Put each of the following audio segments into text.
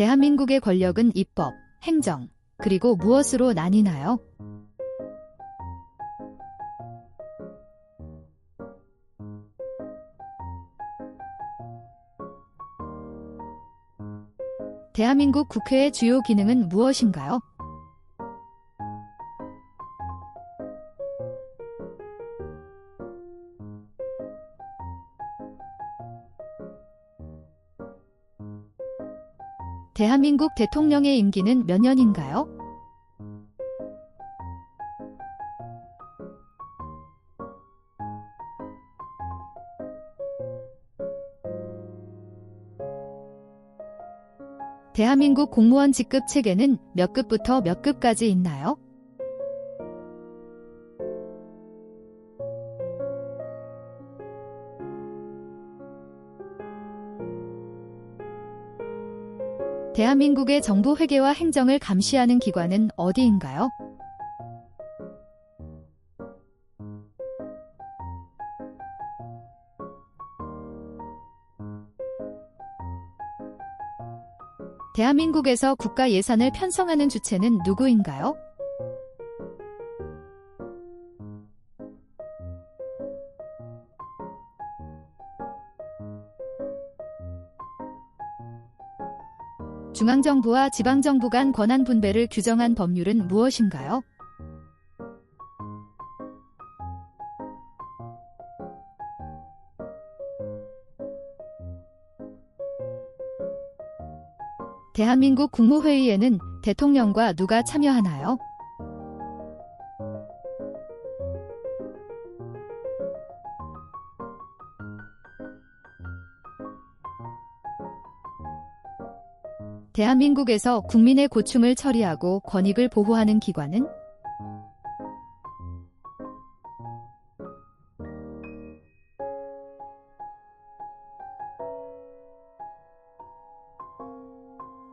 대한민국의 권력은 입법, 행정, 그리고 무엇으로 나뉘나요? 대한민국 국회의 주요 기능은 무엇인가요? 대한민국 대통령의 임기는 몇 년인가요? 대한민국 공무원 직급 체계는 몇 급부터 몇 급까지 있나요? 대한민국의 정부 회계와 행정을 감시하는 기관은 어디인가요? 대한민국에서 국가 예산을 편성하는 주체는 누구인가요? 중앙정부와 지방정부 간 권한 분배를 규정한 법률은 무엇인가요? 대한민국 국무회의에는 대통령과 누가 참여하나요? 대한민국에서 국민의 고충을 처리하고 권익을 보호하는 기관은?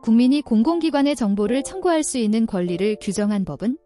국민이 공공기관의 정보를 청구할 수 있는 권리를 규정한 법은